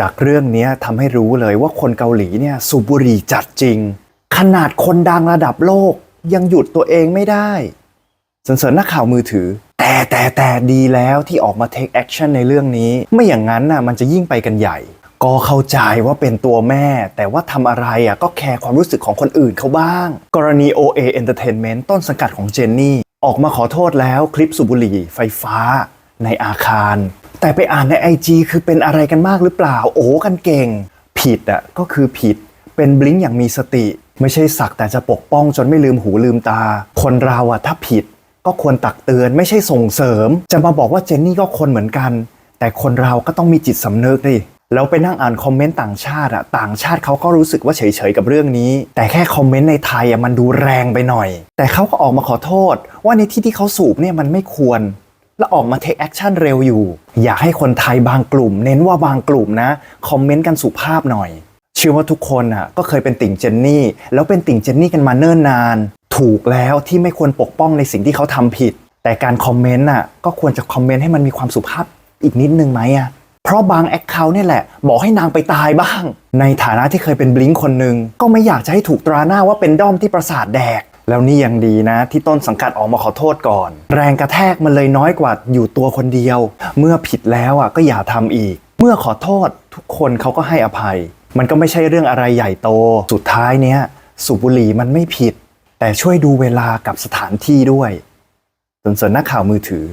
จากเรื่องนี้ทำให้รู้เลยว่าคนเกาหลีเนี่ยสูบบุหรี่จัดจริง ขนาดคนดังระดับโลกยังหยุดตัวเองไม่ได้สนเสริญนักข่าวมือถือ แต่แต่แต่ดีแล้วที่ออกมา take action ในเรื่องนี้ ไม่อย่างนั้นน่ะมันจะยิ่งไปกันใหญ่ ก็เข้าใจว่าเป็นตัวแม่ แต่ว่าทำอะไรอะก็แคร์ความรู้สึกของคนอื่นเขาบ้าง กรณี OA Entertainment ต้นสังกัดของเจนนี่ ออกมาขอโทษแล้วคลิปสูบบุหรี่ไฟฟ้า ในอาคาร แต่ไปอ่านใน IG คือเป็นอะไรกันมากหรือเปล่า โอ้กันเก่ง ผิดอะก็คือผิดเป็นบลิงอย่างมีสติ ไม่ใช่สักแต่จะปกป้องจนไม่ลืมหูลืมตา คนเราอะถ้าผิด ก็ควรตักเตือนไม่ใช่ส่งเสริม จะมาบอกว่าเจนนี่ก็คนเหมือนกัน แต่คนเราก็ต้องมีจิตสำนึกดิแล้วไปนั่งอ่านคอมเมนต์ต่างชาติอะต่างชาติเขาก็รู้สึกว่าเฉยๆกับเรื่องนี้ แต่แค่คอมเมนต์ในไทยอะมันดูแรงไปหน่อย แต่เขาก็ออกมาขอโทษ ว่าในที่ที่เขาสูบเนี่ยมันไม่ควร และออกมาเทคแอคชั่นเร็วอยู่ อยากให้คนไทยบางกลุ่ม เน้นว่าบางกลุ่มนะ คอมเมนต์กันสุภาพหน่อย เชื่อว่าทุกคนอะก็เคยเป็นติ่งเจนนี่ แล้วเป็นติ่งเจนนี่กันมาเนิ่นนาน ถูกแล้วที่ไม่ควรปกป้องในสิ่งที่เขาทำผิด แต่การคอมเมนต์อะก็ควรจะคอมเมนต์ให้มันมีความสุภาพอีกนิดนึงไหมอะเพราะบางแอคเคาท์เนี่ยแหละ บอกให้นางไปตายบ้าง ในฐานะที่เคยเป็นบลิงค์คนหนึ่งก็ไม่อยากจะให้ถูกตราหน้าว่าเป็นด้อมที่ประสาทแดก แล้วนี่ยังดีนะ ที่ต้นสังกัดออกมาขอโทษก่อน แรงกระแทกมันเลยน้อยกว่าอยู่ตัวคนเดียว เมื่อผิดแล้วอะก็อย่าทำอีก เมื่อขอโทษทุกคนเขาก็ให้อภัย มันก็ไม่ใช่เรื่องอะไรใหญ่โต สุดท้ายเนี้ยสูบบุหรี่มันไม่ผิด แต่ช่วยดูเวลากับสถานที่ด้วยส่วนส่วนนักข่าวมือถือ